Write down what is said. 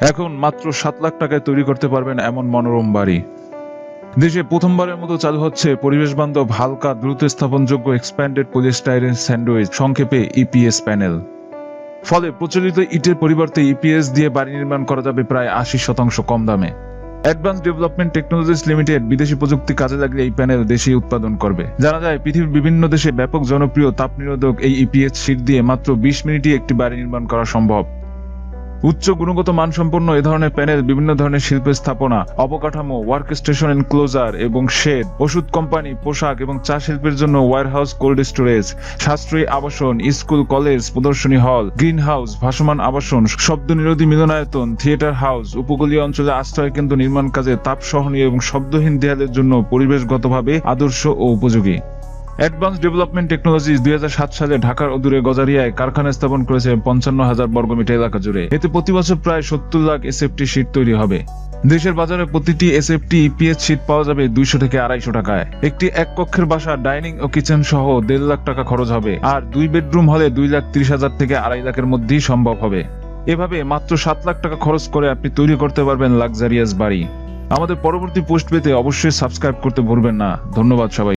এখন মাত্র সাত লাখ টাকায় তৈরি করতে পারবেন এমন মনোরম বাড়ি। দেশে প্রথমবারের মতো চালু হচ্ছে পরিবেশ বান্ধব হালকা দ্রুত স্থাপনযোগ্য এক্সপ্যান্ডেড পলিস্টাইরেন স্যান্ডউইচ সংক্ষেপে ইপিএস প্যানেল ফলে প্রচলিত ইটের পরিবর্তে ইপিএস দিয়ে বাড়ি নির্মাণ করা যাবে প্রায় আশি শতাংশ কম দামে। অ্যাডভান্স ডেভেলপমেন্ট টেকনোলজিস লিমিটেড বিদেশি প্রযুক্তি কাজে লাগিয়ে এই প্যানেল দেশেই উৎপাদন করবে। জানা যায়, পৃথিবীর বিভিন্ন দেশে ব্যাপক জনপ্রিয় তাপ নিরোধক এই ইপিএস শীট দিয়ে মাত্র বিশ মিনিটে একটি বাড়ি নির্মাণ করা সম্ভব। উচ্চ গুণগত মানসম্পন্ন এ ধরনের প্যানেল, বিভিন্ন ধরনের শিল্পের স্থাপনা, অবকাঠামো ওয়ার্ক স্টেশন এনক্লোজার এবং শেড ওষুধ কোম্পানি, পোশাক এবং চা শিল্পের জন্য ওয়ারহাউস কোল্ড স্টোরেজ সাশ্রয়ী আবাসন স্কুল কলেজ প্রদর্শনী হল গ্রিন হাউস ভাসমান আবাসন শব্দ নিরোধী মিলনায়তন থিয়েটার হাউস উপকূলীয় অঞ্চলে আশ্রয় কেন্দ্র নির্মাণ কাজে তাপ সহনীয় এবং শব্দহীন দেয়ালের জন্য পরিবেশগতভাবে আদর্শ ও উপযোগী। অ্যাডভান্স ডেভেলপমেন্ট টেকনোলজিস দুই হাজার সাত সালে ঢাকার অদূরে গজারিয়ায় কারখানা স্থাপন করেছে পঞ্চান্ন হাজার বর্গমিটার এলাকা জুড়ে। এতে প্রতি বছর প্রায় সত্তর লাখ এসএফটি শীট তৈরি হবে। দেশের বাজারে প্রতিটি এসএফটি ইপিএস শীট পাওয়া যাবে দুইশো থেকে আড়াইশো টাকায়। একটি এক কক্ষের বাসা, ডাইনিং ও কিচেন সহ দেড় লাখ টাকা খরচ হবে। আর দুই বেডরুম হলে দুই লাখ ত্রিশ হাজার থেকে আড়াই লাখের মধ্যেই সম্ভব হবে। এভাবে মাত্র সাত লাখ টাকা খরচ করে আপনি তৈরি করতে পারবেন লাক্সারিয়াস বাড়ি। আমাদের পরবর্তী পোস্ট পেতে অবশ্যই সাবস্ক্রাইব করতে ভুলবেন না। ধন্যবাদ সবাই